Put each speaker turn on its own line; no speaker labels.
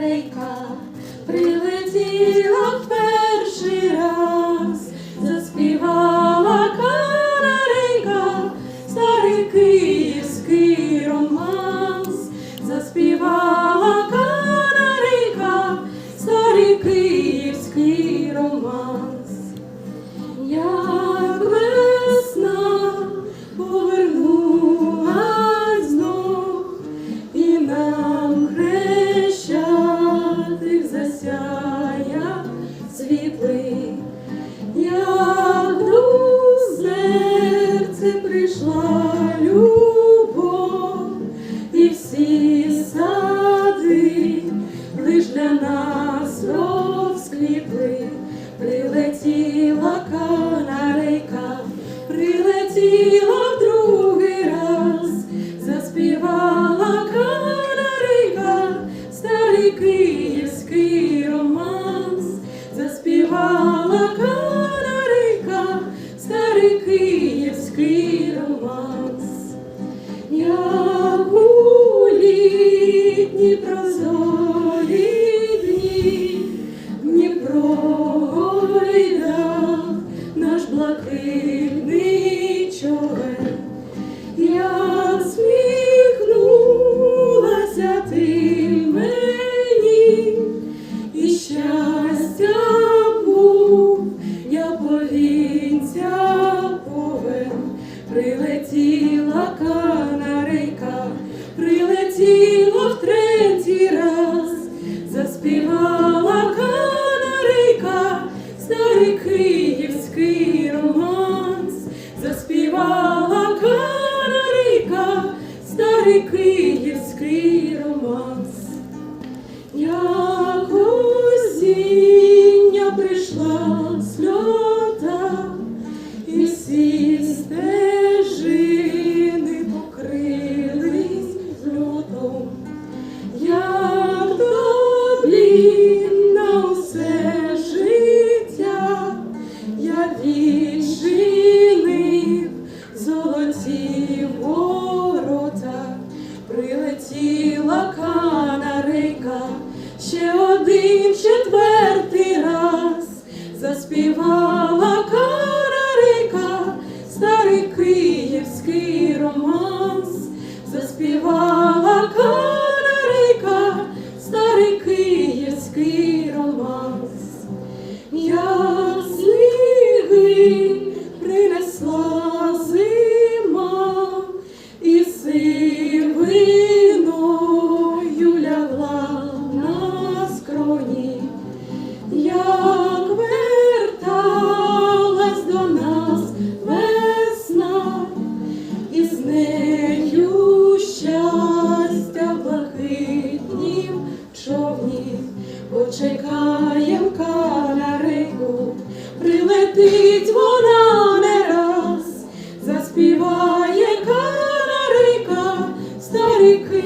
канарейка прилетіла канарейка, прилетіла в другий раз, заспівала канарейка, старий київський романс, заспівала канарейка, старий київський романс. Як у літні прозорі прилетіла канарейка, прилетіла в третій раз, заспівала канарейка, старий київський романс, заспівала канарейка, старий київський романс. Як осіння прийшла принесла зима, і сивиною лягла на скроні, як верталась до нас весна, і з нею щастя човні, почекаєм канарейку, прилетить вона. Merry Christmas.